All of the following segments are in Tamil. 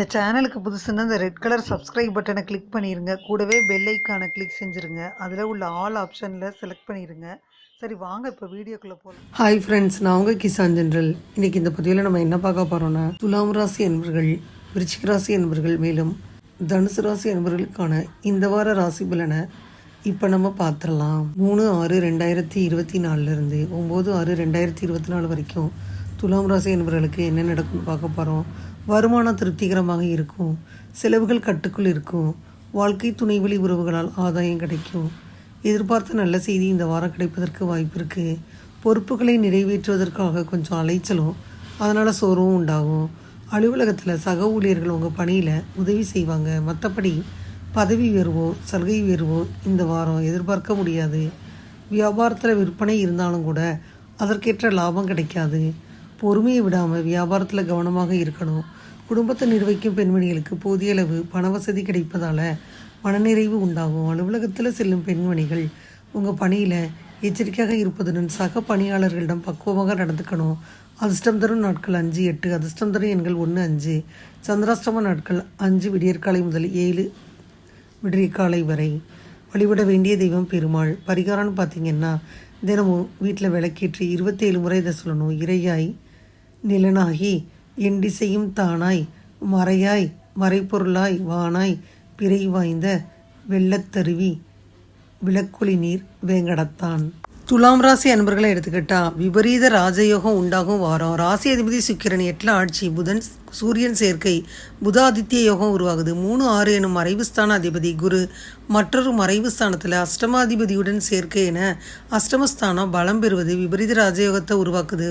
இந்த சேனலுக்கு புதுசுன்னா இந்த ரெட் கலர் சப்ஸ்கிரைப் பட்டனை கிளிக் பண்ணிடுங்க கூடவே பெல் ஐக்கானை கிளிக் செஞ்சுருங்க. அதில் உள்ள ஆல் ஆப்ஷனில் செலக்ட் பண்ணிடுங்க சரி வாங்க இப்போ வீடியோக்குள்ளே போகலாம் ஹாய் ஃப்ரெண்ட்ஸ் நான் உங்கள் கிசான் ஜென்ரல். இன்னைக்கு இந்த பதிவில் நம்ம என்ன பார்க்க போகிறோம்னா துலாம் ராசி என்பவர்கள் விருச்சிக ராசி என்பவர்கள் மேலும் தனுசு ராசி என்பவர்களுக்கான இந்த வார ராசி பலனை இப்போ நம்ம பார்த்துடலாம். மூணு ஆறு ரெண்டாயிரத்தி இருபத்தி நாலுலேருந்து ஒம்பது ஆறு ரெண்டாயிரத்தி இருபத்தி நாலு வரைக்கும் துலாம் ராசி என்பவர்களுக்கு என்ன நடக்கும்னு பார்க்க போகிறோம் வருமானம் திருப்திகரமாக இருக்கும். செலவுகள் கட்டுக்குள் இருக்கும். வாழ்க்கை துணை வழி உறவுகளால் ஆதாயம் கிடைக்கும். எதிர்பார்த்த நல்ல செய்தி இந்த வாரம் கிடைப்பதற்கு வாய்ப்பு இருக்குது பொறுப்புகளை நிறைவேற்றுவதற்காக கொஞ்சம் அலைச்சலும் அதனால் சோர்வும் உண்டாகும். அலுவலகத்தில் சக ஊழியர்கள் உங்கள் பணியில் உதவி செய்வாங்க. மற்றபடி பதவி உயர்வோ சலுகை உயர்வோ இந்த வாரம் எதிர்பார்க்க முடியாது. வியாபாரத்தில் விற்பனை இருந்தாலும் கூட அதற்கேற்ற லாபம் கிடைக்காது. பொறுமையை விடாமல் வியாபாரத்தில் கவனமாக இருக்கணும். குடும்பத்தை நிர்வகிக்கும் பெண்மணிகளுக்கு போதிய அளவு பண வசதி கிடைப்பதால் மனநிறைவு உண்டாகும். அலுவலகத்தில் செல்லும் பெண்மணிகள் உங்கள் பணியில் எச்சரிக்கையாக இருப்பதுடன் சக பணியாளர்களிடம் பக்குவமாக நடந்துக்கணும். அதிர்ஷ்டம் தரும் நாட்கள் அஞ்சு எட்டு அதிர்ஷ்டம் தரும் எண்கள் ஒன்று அஞ்சு. சந்திராஷ்டம நாட்கள் அஞ்சு விடியற்காலை முதல் ஏழு விடியற்காலை வரை. வழிபட வேண்டிய தெய்வம் பெருமாள். பரிகாரம்னு பார்த்தீங்கன்னா தினமும் வீட்டில் விளக்கேற்றி இருபத்தேழு முறை இதை சொல்லணும். இறையாய் நிலனாகி எண்டிசையும் தானாய் மறையாய் மறைப்பொருளாய் வானாய் பிறை வாய்ந்த வெள்ளத்தருவி விளக்குழி நீர் வேங்கடத்தான். துலாம் ராசி அன்பர்களை எடுத்துக்கிட்டா விபரீத ராஜயோகம் உண்டாகும் வாரம். ராசி அதிபதி சுக்கிரன் எட்டில் ஆட்சி புதன் சூரியன் சேர்க்கை புதாதித்ய யோகம் உருவாகுது. மூணு ஆறு எனும் மறைவுஸ்தான அதிபதி குரு மற்றொரு மறைவு ஸ்தானத்தில் அஷ்டமாதிபதியுடன் சேர்க்கை என அஷ்டமஸ்தானம் பலம் பெறுவது விபரீத ராஜயோகத்தை உருவாக்குது.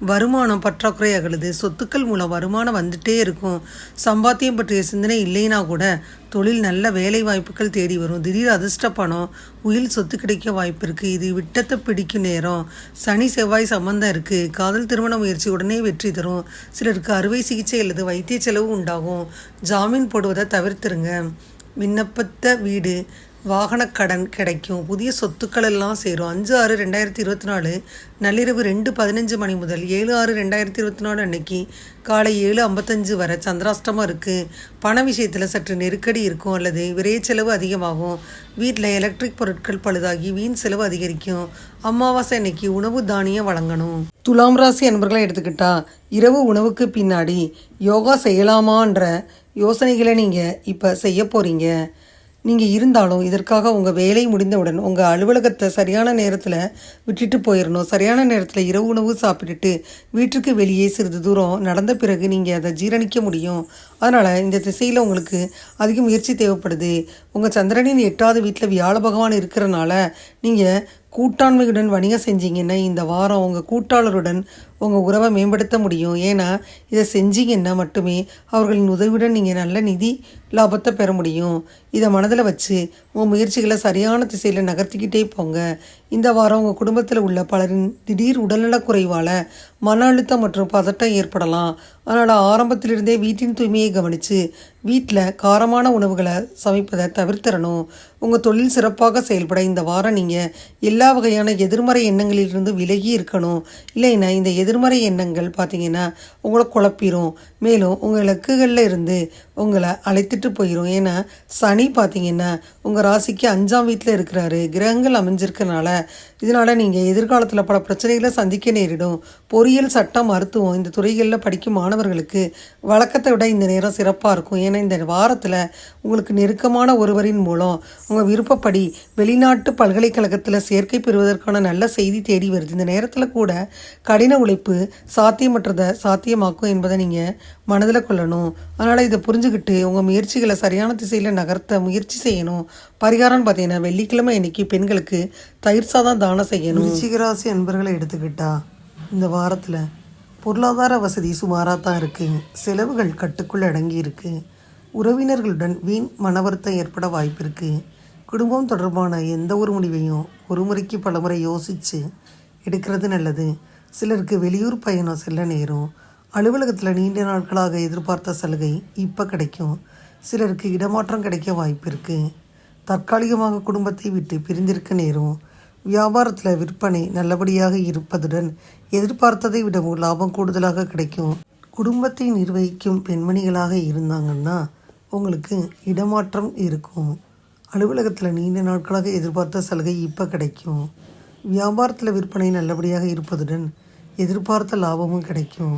வருமானம் பற்றாக்குறை சொத்துக்கள் மூலம் வருமானம் வந்துட்டே இருக்கும். சம்பாத்தியம் பற்றிய சிந்தனை இல்லைனா கூட தொழில் நல்ல வேலை வாய்ப்புகள் தேடி வரும். திடீர் அதிர்ஷ்ட பணம் உயில் சொத்து கிடைக்க வாய்ப்பு இருக்குது இது விட்டத்தை பிடிக்கும் நேரம். சனி செவ்வாய் சம்பந்தம் இருக்குது காதல் திருமண முயற்சி உடனே வெற்றி தரும். சிலருக்கு அறுவை சிகிச்சை அல்லது வைத்திய செலவு உண்டாகும். ஜாமீன் போடுவதை தவிர்த்துருங்க. விண்ணப்பத்த வீடு வாகனக் கடன் கிடைக்கும். புதிய சொத்துக்கள் எல்லாம் சேரும். அஞ்சு ஆறு ரெண்டாயிரத்தி இருபத்தி நாலு நள்ளிரவு ரெண்டு பதினஞ்சு மணி முதல் ஏழு ஆறு ரெண்டாயிரத்தி இருபத்தி நாலு அன்னைக்கு காலை ஏழு ஐம்பத்தஞ்சு வரை சந்திராஷ்டமம் இருக்குது பண விஷயத்தில் சற்று நெருக்கடி இருக்கும் அல்லது விரைய செலவு அதிகமாகும். வீட்டில் எலக்ட்ரிக் பொருட்கள் பழுதாகி வீண் செலவு அதிகரிக்கும். அமாவாசை அன்னைக்கு உணவு தானியம் வழங்கணும். துலாம் ராசி அன்பர்களை எடுத்துக்கிட்டா இரவு உணவுக்கு பின்னாடி யோகா செய்யலாமான்ற யோசனைகளை நீங்கள் இப்போ செய்ய போகிறீங்க நீங்கள் இருந்தாலும் இதற்காக உங்கள் வேலை முடிந்தவுடன் உங்கள் அலுவலகத்தை சரியான நேரத்தில் விட்டுட்டு போயிடணும் சரியான நேரத்தில் இரவு உணவு சாப்பிட்டுட்டு வீட்டுக்கு வெளியே சிறிது தூரம் நடந்த பிறகு நீங்கள் அதை ஜீரணிக்க முடியும். அதனால் இந்த திசையில் உங்களுக்கு அதிக முயற்சி தேவைப்படுது. உங்கள் சந்திரனின் எட்டாவது வீட்டில் வியாழ பகவான் இருக்கிறனால நீங்கள் கூட்டாண்மையுடன் வணிகம் செஞ்சீங்கன்னா இந்த வாரம் உங்கள் கூட்டாளருடன் உங்கள் உறவை மேம்படுத்த முடியும். ஏன்னா இதை செஞ்சீங்கன்னா மட்டுமே அவர்களின் உதவியுடன் நீங்கள் நல்ல நிதி லாபத்தை பெற முடியும். இதை மனதில் வச்சு உங்கள் முயற்சிகளை சரியான திசையில் நகர்த்திக்கிட்டே போங்க. இந்த வாரம் உங்கள் குடும்பத்தில் உள்ள பலரின் திடீர் உடல்நலக் குறைவால் மன அழுத்தம் மற்றும் பதட்டம் ஏற்படலாம். அதனால் ஆரம்பத்திலிருந்தே வீட்டின் தூய்மையை கவனித்து வீட்டில் காரமான உணவுகளை சமைப்பதை தவிர்த்திடணும். உங்கள் தொழில் சிறப்பாக செயல்பட இந்த வாரம் நீங்கள் எல்லா வகையான எதிர்மறை எண்ணங்களிலிருந்து விலகி இருக்கணும். இல்லைன்னா இந்த எதிர்மறை எண்ணங்கள் பார்த்தீங்கன்னா உங்களை குழப்பிடும் மேலும் உங்கள் இலக்குகளில் இருந்து உங்களை அழைத்துட்டு போயிடும் ஏன்னா சனி பார்த்தீங்கன்னா உங்கள் ராசிக்கு அஞ்சாம் வீட்டில் இருக்கிறாரு. கிரகங்கள் அமைஞ்சிருக்கனால இதனால் நீங்கள் எதிர்காலத்தில் பல பிரச்சனைகளை சந்திக்க நேரிடும். பொறியியல் சட்டம் மருத்துவம் இந்த துறைகளில் படிக்கும் மாணவர்களுக்கு வழக்கத்தை விட இந்த நேரம் சிறப்பாக இருக்கும். ஏன்னா இந்த வாரத்தில் உங்களுக்கு நெருக்கமான ஒருவரின் மூலம் உங்கள் விருப்பப்படி வெளிநாட்டு பல்கலைக்கழகத்தில் சேர்க்கை பெறுவதற்கான நல்ல செய்தி தேடி வருது. இந்த நேரத்தில் கூட கடின உழைப்பு சாத்தியமற்றதை சாத்தியமாக்கும் என்பதை நீங்கள் மனதில் கொள்ளணும். அதனால் இதை புரிஞ்சுக்கிட்டு உங்கள் முயற்சிகளை சரியான திசையில் நகர்த்த முயற்சி செய்யணும். பரிகாரம்னு பார்த்தீங்கன்னா வெள்ளிக்கிழமை இன்னைக்கு பெண்களுக்கு தயிர் சாதம் தானம் செய்யணும். ரிச்சிகராசி அன்பர்களை எடுத்துக்கிட்டா இந்த வாரத்தில் பொருளாதார வசதி சுமாராக தான் இருக்குது செலவுகள் கட்டுக்குள் அடங்கி இருக்குது உறவினர்களுடன் வீண் மனவருத்தம் ஏற்பட வாய்ப்பு இருக்குது குடும்பம் தொடர்பான எந்த ஒரு முடிவையும் ஒரு முறைக்கு பலமுறை யோசித்து எடுக்கிறது நல்லது. சிலருக்கு வெளியூர் பயணம் செல்ல நேரும் அலுவலகத்தில் நீண்ட நாட்களாக எதிர்பார்த்த சலுகை இப்போ கிடைக்கும். சிலருக்கு இடமாற்றம் கிடைக்க வாய்ப்பு இருக்குது தற்காலிகமாக குடும்பத்தை விட்டு பிரிந்திருக்க நேரும். வியாபாரத்தில் விற்பனை நல்லபடியாக இருப்பதுடன் எதிர்பார்த்ததை விடவும் லாபம் கூடுதலாக கிடைக்கும். குடும்பத்தை நிர்வகிக்கும் பெண்மணிகளாக இருந்தாங்கன்னா உங்களுக்கு இடமாற்றம் இருக்கும். அலுவலகத்தில் நீண்ட நாட்களாக எதிர்பார்த்த சலுகை இப்போ கிடைக்கும். வியாபாரத்தில் விற்பனை நல்லபடியாக இருப்பதுடன் எதிர்பார்த்த லாபமும் கிடைக்கும்.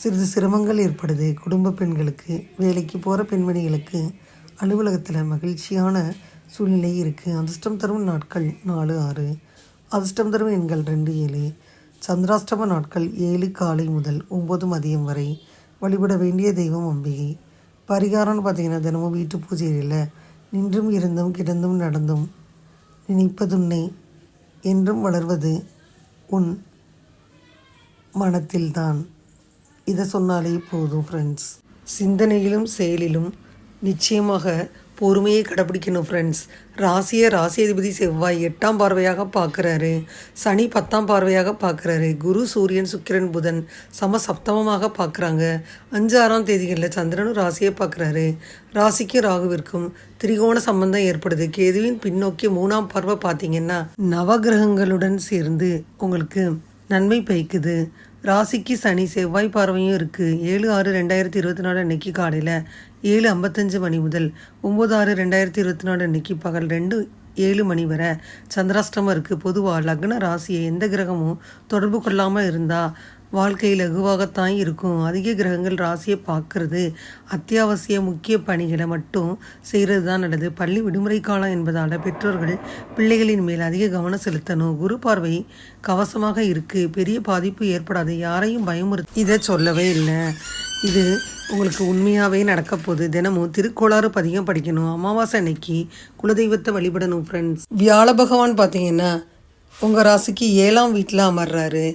சிறிது சிரமங்கள் ஏற்படுது. குடும்ப பெண்களுக்கு வேலைக்கு போகிற பெண்மணிகளுக்கு அலுவலகத்தில் மகிழ்ச்சியான சூழ்நிலை இருக்குது அதிர்ஷ்டம் தரும் நாட்கள் நாலு ஆறு. அதிர்ஷ்டம் தரும் எண்கள் ரெண்டு ஏழு. சந்திராஷ்டம நாட்கள் ஏழு காலை முதல் ஒம்பது மதியம் வரை வழிபட வேண்டிய தெய்வம் அம்பிகை. பரிகாரம்னு பார்த்திங்கன்னா தினமும் வீட்டு பூஜையில் நின்றும் இருந்தும் கிடந்தும் நடந்தும் நினைப்பதுன்னை என்றும் வளர்வது உன் மனத்தில்தான். இதை சொன்னாலே போதும் ஃப்ரெண்ட்ஸ் சிந்தனையிலும் செயலிலும் நிச்சயமாக பொறுமையை கடைப்பிடிக்கணும் ஃப்ரெண்ட்ஸ் ராசியை ராசியதிபதி செவ்வாய் எட்டாம் பார்வையாக பார்க்குறாரு. சனி பத்தாம் பார்வையாக பார்க்குறாரு. குரு சூரியன் சுக்கிரன் புதன் சம சப்தமமாக பார்க்குறாங்க. அஞ்சு ஆறாம் தேதிகளில் சந்திரனும் ராசியை பார்க்குறாரு. ராசிக்கும் ராகுவிற்கும் திரிகோண சம்பந்தம் ஏற்படுது. கேதுவின் பின்னோக்கி மூணாம் பார்வை பார்த்தீங்கன்னா நவகிரகங்களுடன் சேர்ந்து உங்களுக்கு நன்மை பயக்குது. ராசிக்கு சனி செவ்வாய் பார்வையும் இருக்குது ஏழு ஆறு ரெண்டாயிரத்தி இருபத்தி நாலு அன்னைக்கு காலையில் ஏழு ஐம்பத்தஞ்சு மணி முதல் ஒம்பது ஆறு ரெண்டாயிரத்தி இருபத்தி நாலு அன்னைக்கு பகல் ரெண்டு ஏழு மணி வரை சந்திராஷ்டமம் இருக்குது பொதுவாக லக்ன ராசியை எந்த கிரகமும் தொடர்பு கொள்ளாமல் இருந்தால் வாழ்க்கை லகுவாகத்தான் இருக்கும். அதிக கிரகங்கள் ராசியை பார்க்கறது அத்தியாவசிய முக்கிய பணிகளை மட்டும் செய்கிறது தான் நல்லது. பள்ளி விடுமுறை காலம் என்பதால் பெற்றோர்கள் பிள்ளைகளின் மேல் அதிக கவனம் செலுத்தணும். குரு பார்வை கவசமாக இருக்குது பெரிய பாதிப்பு ஏற்படாது. யாரையும் பயமுறுத்தி இதை சொல்லவே இல்லை. இது உங்களுக்கு உண்மையாகவே நடக்க போகுது. தினமும் திருக்கோளாறு பதிகம் படிக்கணும். அமாவாசை அன்னைக்கு குலதெய்வத்தை வழிபடணும் ஃப்ரெண்ட்ஸ் வியாழ பகவான் பார்த்தீங்கன்னா உங்கள் ராசிக்கு ஏழாம் வீட்டில் அமர்றாரு.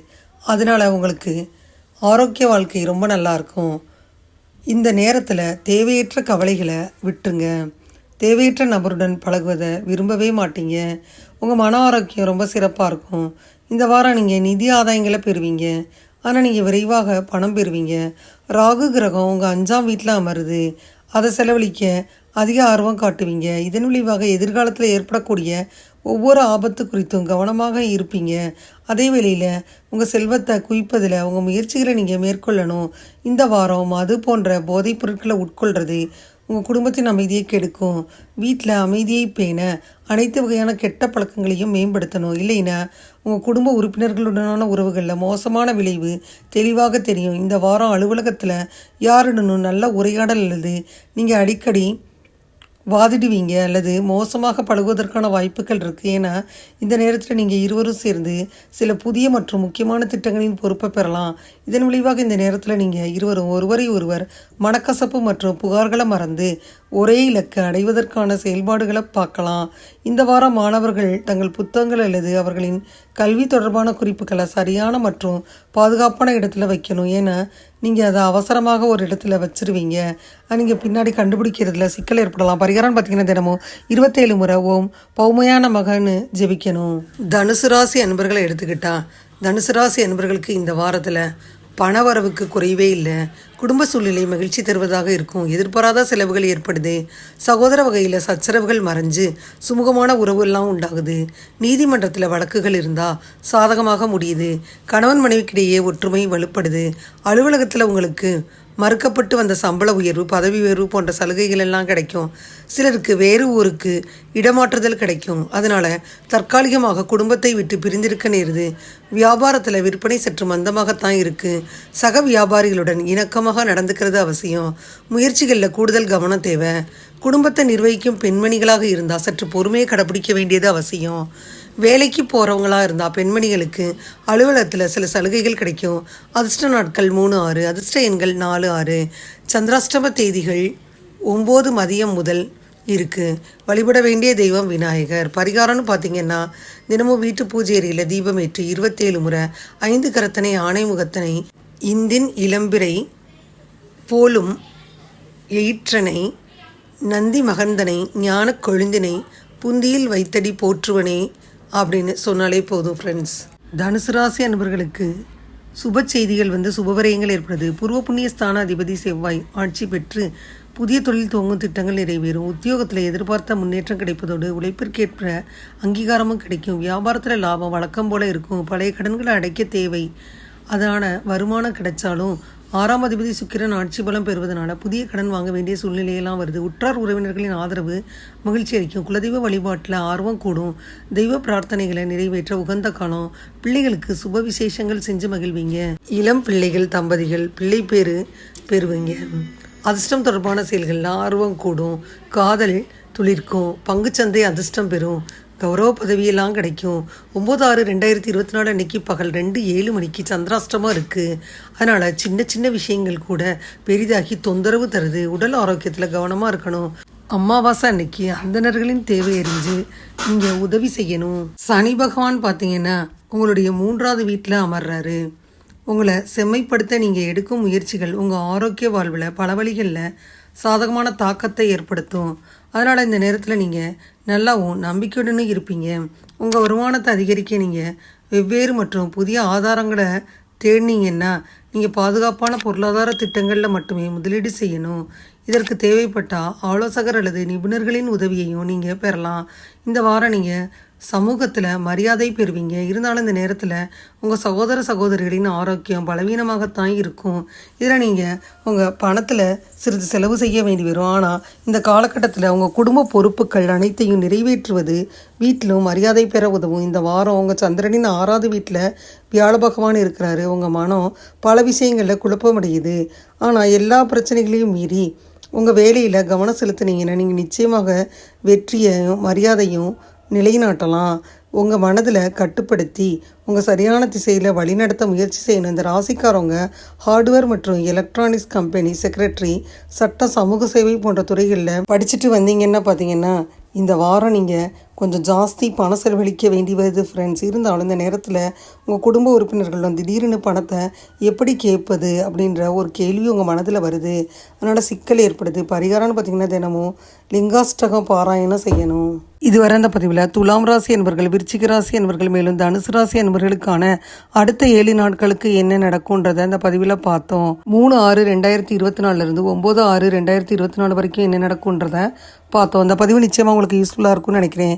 அதனால் உங்களுக்கு ஆரோக்கிய வாழ்க்கை ரொம்ப நல்லா இருக்கும் இந்த நேரத்தில் தேவையற்ற கவலைகளை விட்டுருங்க. தேவையற்ற நபருடன் பழகுவதை விரும்பவே மாட்டீங்க. உங்கள் மன ஆரோக்கியம் ரொம்ப சிறப்பாக இருக்கும். இந்த வாரம் நீங்கள் நிதி ஆதாயங்களை பெறுவீங்க. ஆனால் நீங்கள் விரைவாக பணம் பெறுவீங்க. ராகு கிரகம் உங்கள் அஞ்சாம் வீட்டில் அமருது. அதை செலவழிக்க அதிக ஆர்வம் காட்டுவீங்க. இதன் விளைவாக எதிர்காலத்தில் ஏற்படக்கூடிய ஒவ்வொரு ஆபத்து குறித்தும் கவனமாக இருப்பீங்க. அதே வேளையில் உங்கள் செல்வத்தை குவிப்பதில் உங்கள் முயற்சிகளை நீங்கள் மேற்கொள்ளணும். இந்த வாரம் அது போன்ற போதைப் பொருட்களை உட்கொள்கிறது உங்கள் குடும்பத்தின் அமைதியை கெடுக்கும். வீட்டில் அமைதியை பேண அனைத்து வகையான கெட்ட பழக்கங்களையும் மேம்படுத்தணும். இல்லைன்னா உங்கள் குடும்ப உறுப்பினர்களுடனான உறவுகளில் மோசமான விளைவு தெளிவாக தெரியும். இந்த வாரம் அலுவலகத்தில் யாருடனும் நல்ல உரையாடல் அல்லது நீங்கள் அடிக்கடி வாதிடுவீங்க அல்லது மோசமாக பழகுவதற்கான வாய்ப்புகள் இருக்குது ஏன்னா இந்த நேரத்தில் நீங்கள் இருவரும் சேர்ந்து சில புதிய மற்றும் முக்கியமான திட்டங்களின் பொறுப்பை பெறலாம். இதன் விளைவாக இந்த நேரத்தில் நீங்கள் இருவரும் ஒருவரை ஒருவர் மனக்கசப்பு மற்றும் புகார்களை மறந்து ஒரே இலக்கு அடைவதற்கான செயல்பாடுகளை பார்க்கலாம். இந்த வாரம் மாணவர்கள் தங்கள் புத்தகங்கள் அல்லது அவர்களின் கல்வி தொடர்பான குறிப்புகளை சரியான மற்றும் பாதுகாப்பான இடத்துல வைக்கணும். ஏன்னா நீங்கள் அதை அவசரமாக ஒரு இடத்துல வச்சிருவீங்க. நீங்கள் பின்னாடி கண்டுபிடிக்கிறதுல சிக்கல் ஏற்படலாம். பரிகாரம் பார்த்தீங்கன்னா தினமும் இருபத்தேழு முறை ஓம் பௌமையான மகன்னு ஜெபிக்கணும். தனுசு ராசி அன்பர்களை எடுத்துக்கிட்டா தனுசு ராசி அன்பர்களுக்கு இந்த வாரத்தில் பணவரவுக்கு குறைவே இல்லை. குடும்ப சூழ்நிலை மகிழ்ச்சி தருவதாக இருக்கும். எதிர்பாராத செலவுகள் ஏற்படுது. சகோதர வகையில் சச்சரவுகள் மறைஞ்சு சுமூகமான எல்லாம் உண்டாகுது. நீதிமன்றத்தில் வழக்குகள் இருந்தால் சாதகமாக முடியுது. கணவன் மனைவிக்கிடையே ஒற்றுமை வலுப்படுது. அலுவலகத்தில் உங்களுக்கு மறுக்கப்பட்டு வந்த சம்பள உயர்வு பதவி உயர்வு போன்ற சலுகைகள் எல்லாம் கிடைக்கும். சிலருக்கு வேறு ஊருக்கு இடமாற்றுதல் கிடைக்கும். அதனால தற்காலிகமாக குடும்பத்தை விட்டு பிரிந்திருக்க நேருது. வியாபாரத்தில் விற்பனை சற்று மந்தமாகத்தான் இருக்குது சக வியாபாரிகளுடன் இணக்கமாக நடந்துக்கிறது அவசியம். முயற்சிகளில் கூடுதல் கவனம் தேவை. குடும்பத்தை நிர்வகிக்கும் பெண்மணிகளாக இருந்தால் சற்று பொறுமையை கடைபிடிக்க வேண்டியது அவசியம். வேலைக்கு போகிறவங்களாக இருந்தால் பெண்மணிகளுக்கு அலுவலகத்தில் சில சலுகைகள் கிடைக்கும். அதிர்ஷ்ட நாட்கள் மூணு ஆறு அதிர்ஷ்ட எண்கள் நாலு ஆறு. சந்திராஷ்டம தேதிகள் ஒம்பது மதியம் முதல் இருக்குது வழிபட வேண்டிய தெய்வம் விநாயகர். பரிகாரம்னு பார்த்தீங்கன்னா தினமும் வீட்டு பூஜை அறையில் தீபம் ஏற்றி இருபத்தேழு முறை ஐந்து கரத்தனை ஆணை முகத்தனை இந்தின் இளம்பிறை போலும் எயிற்றனை நந்தி மகந்தனை ஞானக் கொழுந்தினை புந்தியில் வைத்தடி போற்றுவனே அப்படின்னு சொன்னாலே போதும் ஃப்ரெண்ட்ஸ் தனுசு ராசி அன்பர்களுக்கு சுப செய்திகள் வந்து சுபவரயங்கள் ஏற்படுது. பூர்வ புண்ணிய ஸ்தான அதிபதி செவ்வாய் ஆட்சி பெற்று புதிய தொழில் துவங்கும் திட்டங்கள் நிறைவேறும். உத்தியோகத்தில் எதிர்பார்த்த முன்னேற்றம் கிடைப்பதோடு உழைப்பிற்கேற்ற அங்கீகாரமும் கிடைக்கும். வியாபாரத்தில் லாபம் வழக்கம் போல இருக்கும். பழைய கடன்களை அடைக்க தேவை. அதான வருமானம் கிடைச்சாலும் ஆறாம் அதிபதி சுக்கிரன் ஆட்சி பலம் பெறுவதனால புதிய கடன் வாங்க வேண்டிய சூழ்நிலையெல்லாம் வருது. உற்றார் உறவினர்களின் ஆதரவு மகிழ்ச்சி அளிக்கும். குலதெய்வ வழிபாட்டில் ஆர்வம் கூடும். தெய்வ பிரார்த்தனைகளை நிறைவேற்ற உகந்த காலம். பிள்ளைகளுக்கு சுப விசேஷங்கள் செஞ்சு மகிழ்வீங்க. இளம் பிள்ளைகள் தம்பதிகள் பிள்ளை பேரு பெறுவீங்க. அதிர்ஷ்டம் தொடர்பான செயல்களில் ஆர்வம் கூடும். காதல் துளிர்க்கும். பங்குச்சந்தை அதிர்ஷ்டம் பெறும். கௌரவ பதவியெல்லாம் கிடைக்கும். ஒம்பது ஆறு ரெண்டாயிரத்தி இருபத்தி நாலு அன்னைக்கு பகல் ரெண்டு ஏழு மணிக்கு சந்திராஷ்டமாக இருக்குது அதனால் சின்ன சின்ன விஷயங்கள் கூட பெரிதாகி தொந்தரவு தருது. உடல் ஆரோக்கியத்தில் கவனமாக இருக்கணும். அமாவாசை அன்னைக்கு அந்தணர்களின் தேவை அறிஞ்சு நீங்கள் உதவி செய்யணும். சனி பகவான் பார்த்தீங்கன்னா உங்களுடைய மூன்றாவது வீட்டில் அமர்றாரு. உங்களை செம்மைப்படுத்த நீங்கள் எடுக்கும் முயற்சிகள் உங்கள் ஆரோக்கிய வாழ்வில் பல வழிகளில் சாதகமான தாக்கத்தை ஏற்படுத்தும். அதனால் இந்த நேரத்தில் நீங்கள் நல்லாவும் நம்பிக்கையுடனும் இருப்பீங்க. உங்கள் வருமானத்தை அதிகரிக்க நீங்கள் வெவ்வேறு மற்றும் புதிய ஆதாரங்களை தேடினீங்கன்னா நீங்கள் பாதுகாப்பான பொருளாதார திட்டங்களில் மட்டுமே முதலீடு செய்யணும். இதற்கு தேவைப்பட்டால் ஆலோசகர் அல்லது நிபுணர்களின் உதவியையும் நீங்கள் பெறலாம். இந்த வாரம் நீங்கள் சமூகத்தில் மரியாதை பெறுவீங்க. இருந்தாலும் இந்த நேரத்தில் உங்கள் சகோதர சகோதரிகளின் ஆரோக்கியம் பலவீனமாகத்தான் இருக்கும். இதில் நீங்கள் உங்கள் பணத்தில் சிறிது செலவு செய்ய வேண்டி வரும். ஆனால் இந்த காலகட்டத்தில் உங்கள் குடும்ப பொறுப்புகள் அனைத்தையும் நிறைவேற்றுவது வீட்டிலும் மரியாதை பெற உதவும். இந்த வாரம் உங்கள் சந்திரனின் ஆறாவது வீட்டில் வியாழ பகவான் இருக்கிறாரு. உங்கள் மனம் பல விஷயங்களில் குழப்பமடையுது. ஆனால் எல்லா பிரச்சனைகளையும் மீறி உங்கள் வேலையில் கவனம் செலுத்தினீங்கன்னா நீங்கள் நிச்சயமாக வெற்றியையும் மரியாதையும் நிலைநாட்டலாம். உங்கள் மனதில் கட்டுப்படுத்தி உங்கள் சரியான திசையில் வழிநடத்த முயற்சி செய்யணும். இந்த ராசிக்காரவங்க ஹார்ட்வேர் மற்றும் எலக்ட்ரானிக்ஸ் கம்பெனி செக்ரட்டரி சட்ட சமூக சேவை போன்ற துறைகளில் படிச்சுட்டு வந்தீங்கன்னா பார்த்தீங்கன்னா இந்த வாரம் நீங்கள் கொஞ்சம் ஜாஸ்தி பணம் செலவழிக்க வேண்டி வருது ஃப்ரெண்ட்ஸ் இருந்தாலும் இந்த நேரத்தில் உங்கள் குடும்ப உறுப்பினர்கள் வந்து திடீர்னு பணத்தை எப்படி கேட்பது அப்படின்ற ஒரு கேள்வி உங்கள் மனதில் வருது. அதனால் சிக்கல் ஏற்படுது. பரிகாரம்னு பார்த்தீங்கன்னா தினமும் லிங்காஷ்டகம் பாராயணம் செய்யணும். இதுவரை அந்த பதிவில் துலாம் ராசி என்பர்கள் விருச்சிக ராசி என்பவர்கள் மேலும் தனுசு ராசி என்பவர்களுக்கான அடுத்த ஏழு நாட்களுக்கு என்ன நடக்கும்ன்றதை அந்த பதிவில் பார்த்தோம். மூணு ஆறு ரெண்டாயிரத்தி இருபத்தி நாலுலேருந்து ஒம்பது ஆறு ரெண்டாயிரத்தி இருபத்தி நாலு வரைக்கும் என்ன நடக்கும்ன்றத பார்த்தோம். அந்த பதிவு நிச்சயமாக உங்களுக்கு யூஸ்ஃபுல்லாக இருக்கும்னு நினைக்கிறேன்.